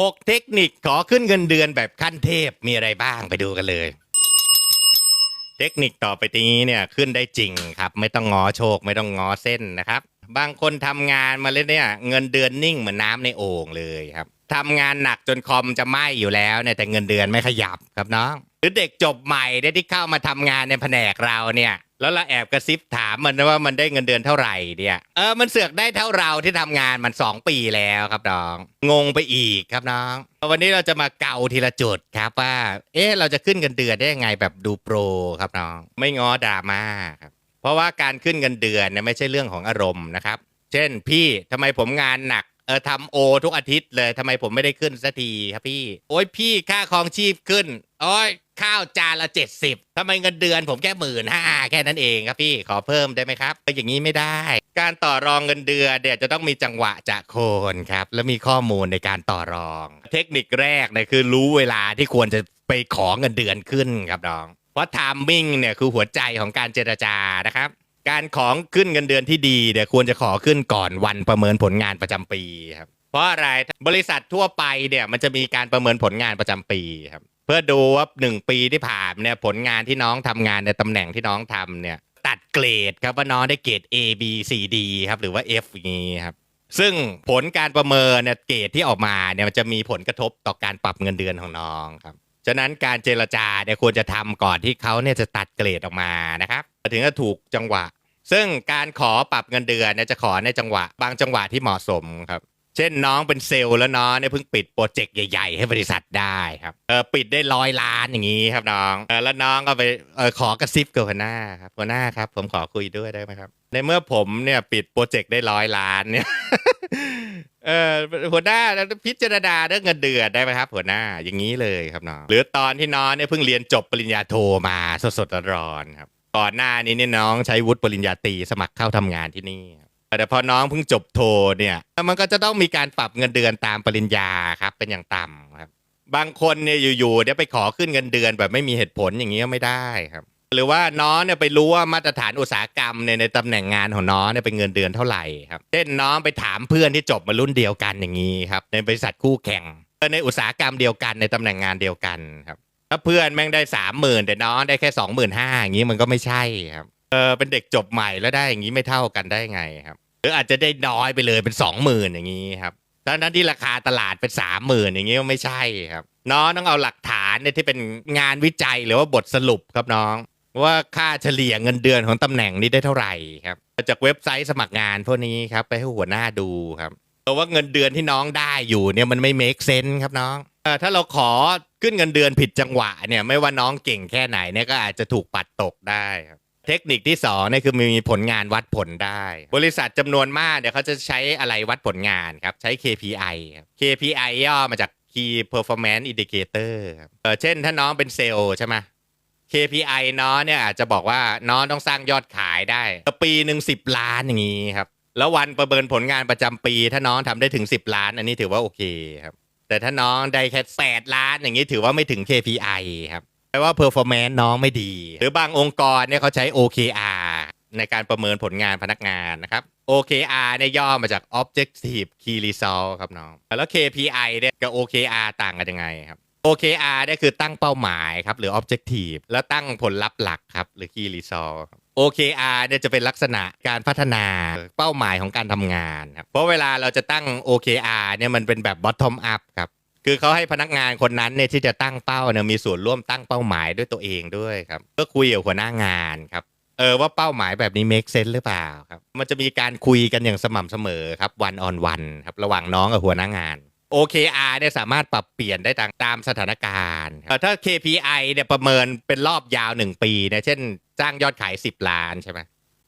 6 เทคนิคขอขึ้นเงินเดือนแบบขั้นเทพมีอะไรบ้างไปดูกันเลย เทคนิคต่อไปนี้เนี่ยขึ้นได้จริงครับ ไม่ต้องงอโชคไม่ต้องงอเส้นนะครับ บางคนทำงานมาเลยเนี่ย เงินเดือนนิ่งเหมือนน้ำในโอ่งเลยครับทำงานหนักจนคอมจะไหม้อยู่แล้วเนี่ยแต่เงินเดือนไม่ขยับครับน้องหรือเด็กจบใหม่ที่เข้ามาทำงานในแผนกเราเนี่ย แล้วเราแอบกระซิบถามมันว่ามันได้เงินเดือนเท่าไหร่เนี่ยเออมันเสือกได้เท่าเราที่ทำงานมันสองปีแล้วครับน้อง งงไปอีกครับน้อง วันนี้เราจะมาเกาทีละจุดครับว่า เอ๊ะเราจะขึ้นเงินเดือนได้ยังไงแบบดูโปรครับน้อง ไม่ง้อดราม่าครับเพราะว่าการขึ้นเงินเดือนเนี่ยไม่ใช่เรื่องของอารมณ์นะครับ เช่นพี่ทำไมผมงานหนัก เออทำโอทุกอาทิตย์เลยทำไมผมไม่ได้ขึ้นสักทีครับพี่ โอ้ยพี่ค่าครองชีพขึ้น โอ้ยข้าวจานละเจ็ดสิบทำไมเงินเดือนผมแค่หมื่นห้าแค่นั้นเองครับพี่ขอเพิ่มได้ไหมครับอย่างนี้ไม่ได้ การต่อรองเงินเดือนเนี่ยวจะต้องมีจังหวะจะโคนครับ และมีข้อมูลในการต่อรอง เทคนิคแรกเนี่ยคือรู้เวลาที่ควรจะไปขอเงินเดือนขึ้นครับน้องเพราะทามมิ่งเนี่ยคือหัวใจของการเจรจานะครับ การของขึ้นเงินเดือนที่ดีเนี่ยควรจะขอขึ้นก่อนวันประเมินผลงานประจำปีครับเพราะอะไรบริษัททั่วไปเนี่ยมันจะมีการประเมินผลงานประจำปีครับเพื่อดูว่าหนึ่งปีที่ผ่านเนี่ยผลงานที่น้องทำงานในตำแหน่งที่น้องทำเนี่ยตัดเกรดครับว่าน้องได้เกรด A B C D ครับหรือว่า F อย่างนี้ครับซึ่งผลการประเมินเนี่ยเกรดที่ออกมาเนี่ยมันจะมีผลกระทบต่อการปรับเงินเดือนของน้องครับฉะนั้นการเจรจาเนี่ยควรจะทำก่อนที่เขาเนี่ยจะตัดเกรดออกมานะครับ ถึงจะถูกจังหวะ ซึ่งการขอปรับเงินเดือนเนี่ยจะขอในจังหวะ บางจังหวะที่เหมาะสมครับ เช่นน้องเป็นเซลล์แล้วน้องเนี่ยเพิ่งปิดโปรเจกต์ใหญ่ๆ ให้บริษัทได้ครับเออปิดได้ร้อยล้านอย่างนี้ครับน้องเออแล้วน้องก็ไปเออขอกระซิบกับหัวหน้าครับหัวหน้าครับ ผมขอคุยด้วยได้ไหมครับ ในเมื่อผมเนี่ยปิดโปรเจกต์ได้ร้อยล้านเนี่ยเออหัวหน้าพิจารณาเรื่องเงินเดือนได้ไหมครับ หัวหน้าอย่างนี้เลยครับน้องหรือตอนที่น้องเนี่ยเพิ่งเรียนจบปริญญาโทมาสดๆร้อนๆครับ ก่อนหน้านี้เนี่ยน้องใช้วุฒิปริญญาตรีสมัครเข้าทำงานที่นี่แต่พอน้องเพิ่งจบโทเนี่ยมันก็จะต้องมีการปรับเงินเดือนตามปริญญาครับเป็นอย่างต่ำครับ บางคนเนี่ยอยู่ๆเดี๋ยวไปขอขึ้นเงินเดือนแบบไม่มีเหตุผลอย่างนี้ก็ไม่ได้ครับ หรือว่าน้องเนี่ยไปรู้ว่ามาตรฐานอุตสาหกรรมเนี่ยในตำแหน่งงานของน้องเนี่ยเป็นเงินเดือนเท่าไหร่ครับเช่นน้องไปถามเพื่อนที่จบมารุ่นเดียวกันอย่างนี้ครับในบริษัทคู่แข่งในอุตสาหกรรมเดียวกันในตำแหน่งงานเดียวกันครับ ถ้าเพื่อนแม่งได้สามหมื่นแต่น้องได้แค่สองหมื่นห้าอย่างนี้มันก็ไม่ใช่ครับเออเป็นเด็กจบใหม่แล้วได้อย่างนี้ไม่เท่ากันได้ไงครับ หรืออาจจะได้น้อยไปเลยเป็นสองหมื่นอย่างนี้ครับทั้งนั้นที่ราคาตลาดเป็นสามหมื่นอย่างนี้ไม่ใช่ครับ น้องต้องเอาหลักฐานเนี่ยที่เป็นงานวิจัยหรือว่าบทสรุปครับน้อง ว่าค่าเฉลี่ยเงินเดือนของตำแหน่งนี้ได้เท่าไหร่ครับจากเว็บไซต์สมัครงานพวกนี้ครับไปให้หัวหน้าดูครับเพราะว่าเงินเดือนที่น้องได้อยู่เนี่ยมันไม่ make sense ครับน้อง ถ้าเราขอขึ้นเงินเดือนผิดจังหวะเนี่ยไม่ว่าน้องเก่งแค่ไหนเนี่ยก็อาจจะถูกปัดตกได้ครับเทคนิคที่สองเนี่ยคือมีผลงานวัดผลได้ บริษัทจำนวนมากเดี๋ยวเขาจะใช้อะไรวัดผลงานครับ ใช้ KPI ครับ KPI ย่อมาจาก Key Performance Indicator ครับเออเช่นถ้าน้องเป็นเซลล์ใช่ไหม KPI น้องเนี่ยอาจจะบอกว่าน้องต้องสร้างยอดขายได้ปีหนึ่งสิบล้านอย่างนี้ครับ แล้ววันประเมินผลงานประจำปี ถ้าน้องทำได้ถึง 10 ล้าน อันนี้ถือว่าโอเคครับ แต่ถ้าน้องได้แค่8ล้านอย่างนี้ถือว่าไม่ถึง KPI ครับแปลว่า performance น้องไม่ดี หรือบางองค์กรเนี่ยเขาใช้ OKR ในการประเมินผลงานพนักงานนะครับ OKR เนี่ยย่อมาจาก Objective Key Result ครับน้อง แล้ว KPI เนี่ยกับ OKR ต่างกันยังไงครับ OKR เนี่ยคือตั้งเป้าหมายครับหรือ Objective แล้วตั้งผลลัพธ์หลักครับหรือ Key Result ครับ OKR เนี่ยจะเป็นลักษณะการพัฒนาเป้าหมายของการทำงานครับเพราะเวลาเราจะตั้ง OKR เนี่ยมันเป็นแบบ bottom up ครับคือเขาให้พนักงานคนนั้นเนี่ยที่จะตั้งเป้าเนี่ยมีส่วนร่วมตั้งเป้าหมายด้วยตัวเองด้วยครับก็คุยกับหัวหน้างานครับเออว่าเป้าหมายแบบนี้ make sense หรือเปล่าครับมันจะมีการคุยกันอย่างสม่ำเสมอครับ one on one ครับระหว่างน้องกับหัวหน้างาน OKR เนี่ยสามารถปรับเปลี่ยนได้ตามตามสถานการณ์ครับถ้า KPI เนี่ยประเมินเป็นรอบยาว 1 ปีนะเช่น จ้างยอดขาย 10 ล้านใช่ไหม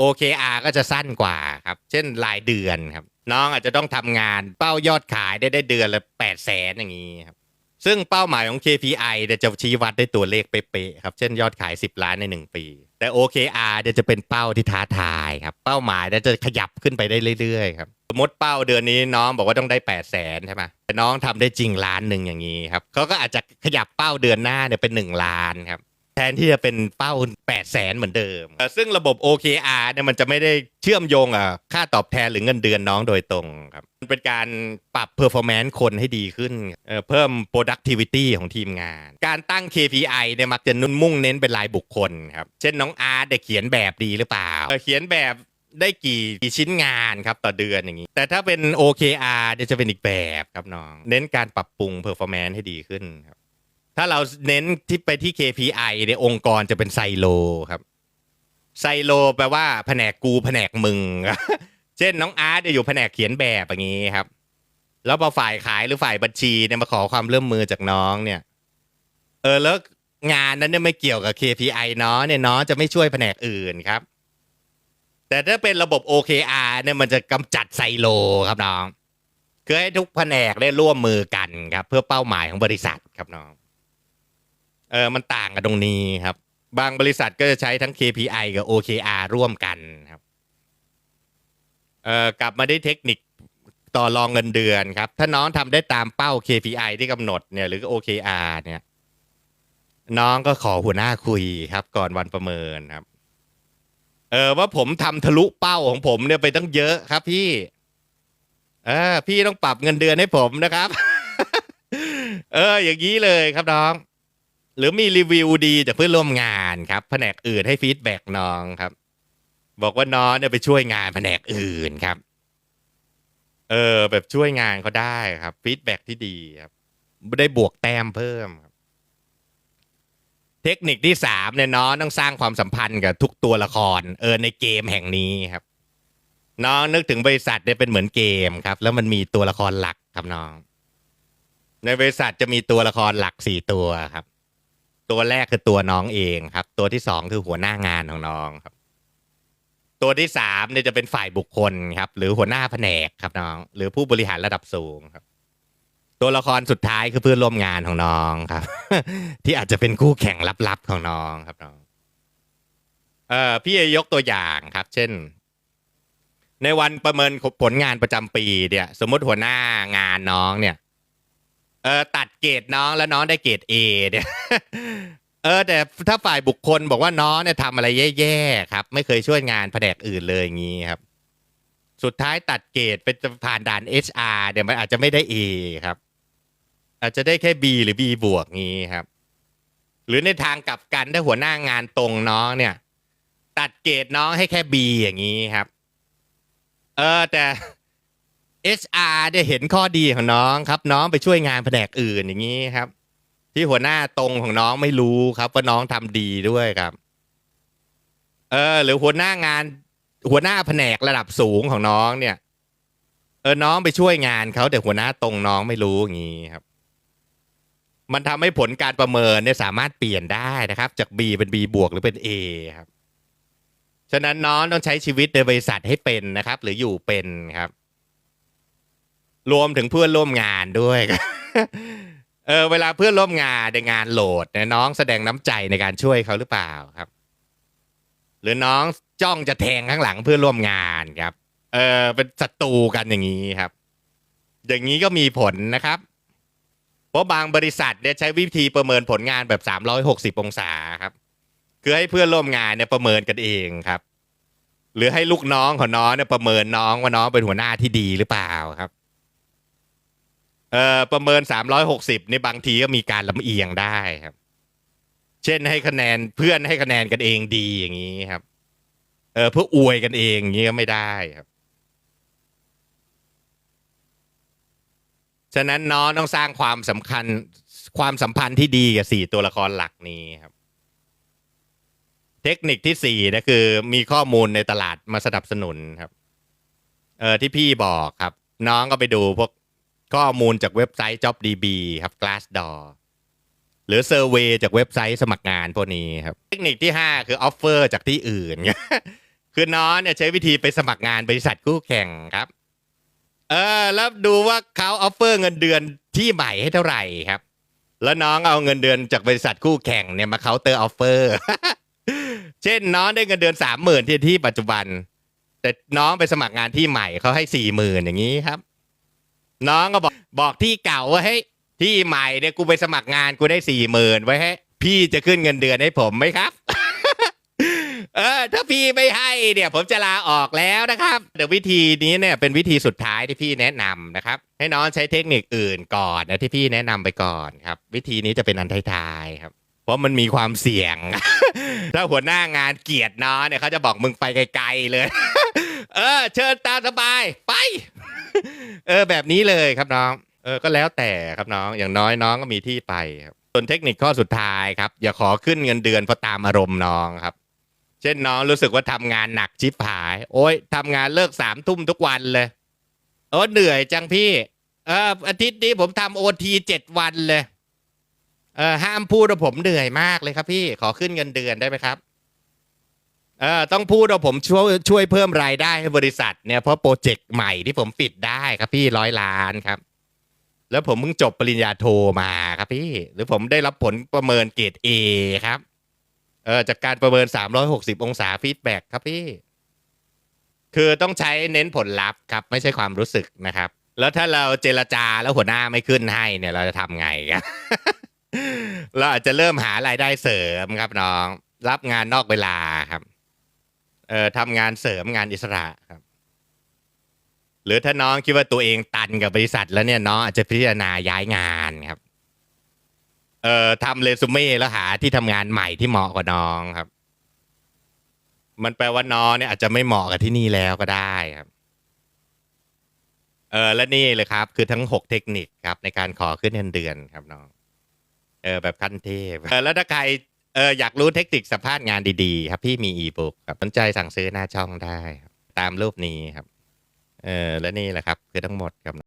OKR ก็จะสั้นกว่าครับ เช่นรายเดือนครับ น้องอาจจะต้องทำงานเป้ายอดขายได้ได้เดือนละ8แสนอย่างนี้ครับ ซึ่งเป้าหมายของ KPI เดี๋ยจะชี้วัดได้ตัวเลขเป๊ะๆครับ เช่นยอดขาย 10 ล้านใน 1 ปี แต่ OKR เดี๋ยจะเป็นเป้าที่ท้าทายครับ เป้าหมายเดี๋ยจะขยับขึ้นไปได้เรื่อยๆครับ สมมติเป้าเดือนนี้น้องบอกว่าต้องได้8ปดแสนใช่ไหมแต่น้องทำได้จริงล้านหนึ่งอย่างนี้ครับเขาก็อาจจะขยับเป้าเดือนหน้าเนี่ยเป็น 1 ล้านครับ แทนที่จะเป็นเป้า 8 0 0แสนเหมือนเดิม ซึ่งระบบ OKR เนี่ยมันจะไม่ได้เชื่อมโยงกับค่าตอบแทนหรือเงินเดือนน้องโดยตรงครับมันเป็นการปรับ performance คนให้ดีขึ้นเอ่อเพิ่ม productivity ของทีมงาน การตั้ง KPI เนี่ยมักจะนุ่นมุ่งเน้นเป็นรายบุคคลครับ เช่นน้องอาร์ตเขียนแบบดีหรือเปล่า เขียนแบบได้กี่กี่ชิ้นงานครับต่อเดือนอย่างนี้ แต่ถ้าเป็น OKR เนี่ยจะเป็นอีกแบบครับน้อง เน้นการปรับปรุง performance ให้ดีขึ้นครับ ถ้าเราเน้นที่ไปที่ KPI ในองค์กรจะเป็นไซโลครับ ไซโลแปลว่าแผนกกูแผนกมึง เช่นน้องอาร์ตจะอยู่แผนกเขียนแบบอย่างนี้ครับ แล้วพอฝ่ายขายหรือฝ่ายบัญชีเนี่ยมาขอความร่วมมือจากน้องเนี่ย เออแล้วงานนั้นเนี่ยไม่เกี่ยวกับ KPI เน้องเนี่ยน้องจะไม่ช่วยแผนกอื่นครับ แต่ถ้าเป็นระบบ OKR เนี่ยมันจะกำจัดไซโลครับน้องคือให้ทุกแผนกได้ร่วมมือกันครับ เพื่อเป้าหมายของบริษัทครับน้อง เออมันต่างกันตรงนี้ครับ บางบริษัทก็จะใช้ทั้ง KPI กับ OKR ร่วมกันครับเอ่อกลับมาได้เทคนิคต่อรองเงินเดือนครับ ถ้าน้องทำได้ตามเป้า KPI ที่กำหนดเนี่ยหรือ OKR เนี่ย น้องก็ขอหัวหน้าคุยครับ ก่อนวันประเมินครับ เออว่าผมทำทะลุเป้าของผมเนี่ยไปตั้งเยอะครับ พี่เออพี่ต้องปรับเงินเดือนให้ผมนะครับ เออ อย่างนี้เลยครับน้อง หรือมีรีวิวดีจากเพื่อนร่วมงานครับ แผนกอื่นให้ฟีดแบ็กน้องครับ บอกว่าน้องเนี่ยไปช่วยงานแผนกอื่นครับ เออ แบบช่วยงานเขาได้ครับฟีดแบ็กที่ดีครับได้บวกแต้มเพิ่มครับ เทคนิคที่สามเนี่ยน้องต้องสร้างความสัมพันธ์กับทุกตัวละคร เออในเกมแห่งนี้ครับ น้องนึกถึงบริษัทเนี่ยเป็นเหมือนเกมครับ แล้วมันมีตัวละครหลักครับน้อง ในบริษัทจะมีตัวละครหลักสี่ตัวครับ ตัวแรกคือตัวน้องเองครับ ตัวที่สองคือหัวหน้างานของน้องครับ ตัวที่สามเนี่ยจะเป็นฝ่ายบุคคลครับ หรือหัวหน้าแผนกครับน้อง หรือผู้บริหารระดับสูงครับ ตัวละครสุดท้ายคือเพื่อนร่วมงานของน้องครับ ที่อาจจะเป็นคู่แข่งลับๆของน้องครับน้อง เอ่อพี่จะยกตัวอย่างครับ เช่น ในวันประเมินผลงานประจำปีเนี่ย สมมติหัวหน้างานน้องเนี่ย เออตัดเกรดน้องแล้วน้องได้เกรดเอเนี่ยเออแต่ถ้าฝ่ายบุคคลบอกว่าน้องเนี่ยทำอะไรแย่ๆครับ ไม่เคยช่วยงานแผนกอื่นเลยอย่างนี้ครับ สุดท้ายตัดเกรดไปผ่านด่าน HR เดี๋ยวมันอาจจะไม่ได้ A ครับ อาจจะได้แค่ B หรือ B บวกงี้ครับ หรือในทางกลับกันถ้าหัวหน้างานตรงน้องเนี่ย ตัดเกรดน้องให้แค่ B อย่างนี้ครับ เออแต่ HR เนี่ยเห็นข้อดีของน้องครับ น้องไปช่วยงานแผนกอื่นอย่างนี้ครับ ที่หัวหน้าตรงของน้องไม่รู้ครับว่าน้องทำดีด้วยครับ เออ หรือหัวหน้างาน หัวหน้าแผนกระดับสูงของน้องเนี่ย เออน้องไปช่วยงานเขาแต่หัวหน้าตรงน้องไม่รู้อย่างนี้ครับ มันทำให้ผลการประเมินเนี่ยสามารถเปลี่ยนได้นะครับ จาก B เป็น B บวกหรือเป็น A ครับฉะนั้นน้องต้องใช้ชีวิตในบริษัทให้เป็นนะครับ หรืออยู่เป็นครับ รวมถึงเพื่อนร่วมงานด้วยครับเออเวลาเพื่อนร่วมงานในงานโหลดเนี่ยน้องแสดงน้ำใจในการช่วยเขาหรือเปล่าครับ หรือน้องจ้องจะแทงข้างหลังเพื่อนร่วมงานครับ เออเป็นศัตรูกันอย่างนี้ครับ อย่างนี้ก็มีผลนะครับเพราะบางบริษัทเนี่ยใช้วิธีประเมินผลงานแบบ 360 องศาครับ คือให้เพื่อนร่วมงานเนี่ยประเมินกันเองครับ หรือให้ลูกน้องของน้องเนี่ยประเมินน้องว่าน้องเป็นหัวหน้าที่ดีหรือเปล่าครับ เอ่อประเมิน 360นี่บางทีก็มีการลำเอียงได้ครับ เช่นให้คะแนนเพื่อนให้คะแนนกันเองดีอย่างนี้ครับ เออเพื่ออวยกันเองอย่างนี้ก็ไม่ได้ครับฉะนั้นน้องต้องสร้างความสำคัญความสัมพันธ์ที่ดีกับสี่ตัวละครหลักนี้ครับ เทคนิคที่สี่นะคือ มีข้อมูลในตลาดมาสนับสนุนครับ เออที่พี่บอกครับ น้องก็ไปดูพวก ข้อมูลจากเว็บไซต์ JobDB ครับ Glassdoor หรือเซอร์เวยจากเว็บไซต์สมัครงานพวกนี้ครับ เทคนิคที่ห้าคือออฟเฟอร์จากที่อื่น คือน้องเนี่ยใช้วิธีไปสมัครงานบริษัทคู่แข่งครับ เออ แล้วดูว่าเขาออฟเฟอร์เงินเดือนที่ใหม่ให้เท่าไหร่ครับ แล้วน้องเอาเงินเดือนจากบริษัทคู่แข่งเนี่ยมาเคาน์เตอร์ออฟเฟอร์ เช่นน้องได้เงินเดือนสามหมื่นที่ที่ปัจจุบัน แต่น้องไปสมัครงานที่ใหม่เขาให้สี่หมื่นอย่างนี้ครับ น้องก็บอกบอกที่เก่าว่าให้ยที่ใหม่เนี่ยกูไปสมัครงานกูได้สี่หมื่นไว้ให้พี่จะขึ้นเงินเดือนให้ผมไหมครับ เออ ถ้าพี่ไม่ให้เนี่ยผมจะลาออกแล้วนะครับเดี๋ยววิธีนี้เนี่ยเป็นวิธีสุดท้ายที่พี่แนะนำนะครับ ให้น้องใช้เทคนิคอื่นก่อนนะที่พี่แนะนำไปก่อนครับ วิธีนี้จะเป็นอันท้ายๆครับ เพราะมันมีความเสี่ยง ถ้าหัวหน้างานเกลียดน้องเนี่ยเขาจะบอกมึงไปไกลๆเลย เออ เชิญตามสบายไป เออแบบนี้เลยครับน้อง เออก็แล้วแต่ครับน้องอย่างน้อยน้องก็มีที่ไปครับส่วนเทคนิคข้อสุดท้ายครับ อย่าขอขึ้นเงินเดือนเพราะตามอารมณ์น้องครับ เช่นน้องรู้สึกว่าทำงานหนักชิบหาย โอ้ยทำงานเลิกสามทุ่มทุกวันเลยโอ้เหนื่อยจังพี่ เอออาทิตย์นี้ผมทำโอทีเจ็ดวันเลยเออห้ามพูดว่าผมเหนื่อยมากเลยครับพี่ขอขึ้นเงินเดือนได้ไหมครับ เออต้องพูดว่าผมช่วยช่วยเพิ่มรายได้ให้บริษัทเนี่ยเพราะโปรเจกต์ใหม่ที่ผมปิดได้ครับพี่ร้อยล้านครับ แล้วผมเพิ่งจบปริญญาโทมาครับพี่ หรือผมได้รับผลประเมินเกรดเอครับเออจากการประเมิน 360 องศาฟีดแบ็กครับพี่ คือต้องใช้เน้นผลลัพธ์ครับ ไม่ใช่ความรู้สึกนะครับ แล้วถ้าเราเจรจาแล้วหัวหน้าไม่ขึ้นให้เนี่ย เราจะทำไงครับเราอาจจะเริ่มหารายได้เสริมครับน้อง รับงานนอกเวลา เอ่อทำงานเสริมงานอิสระครับ หรือถ้าน้องคิดว่าตัวเองตันกับบริษัท แล้วเนี่ยน้องอาจจะพิจารณาย้ายงานครับ เอ่อทำเรซูเม่แล้วหาที่ทำงานใหม่ที่เหมาะกว่าน้องครับ มันแปลว่าน้องเนี่ยอาจจะไม่เหมาะกับที่นี่แล้วก็ได้ครับเออและนี่เลยครับ คือทั้งหกเทคนิคครับในการขอขึ้นเงินเดือนครับน้องเออแบบขั้นเทพเออแล้วถ้าใคร เอออยากรู้เทคนิคสัมภาษณ์งานดีๆ ครับ พี่มีอีบุ๊กครับสนใจสั่งซื้อหน้าช่องได้ครับตามรูปนี้ครับ เออและนี่แหละครับ คือทั้งหมดครับ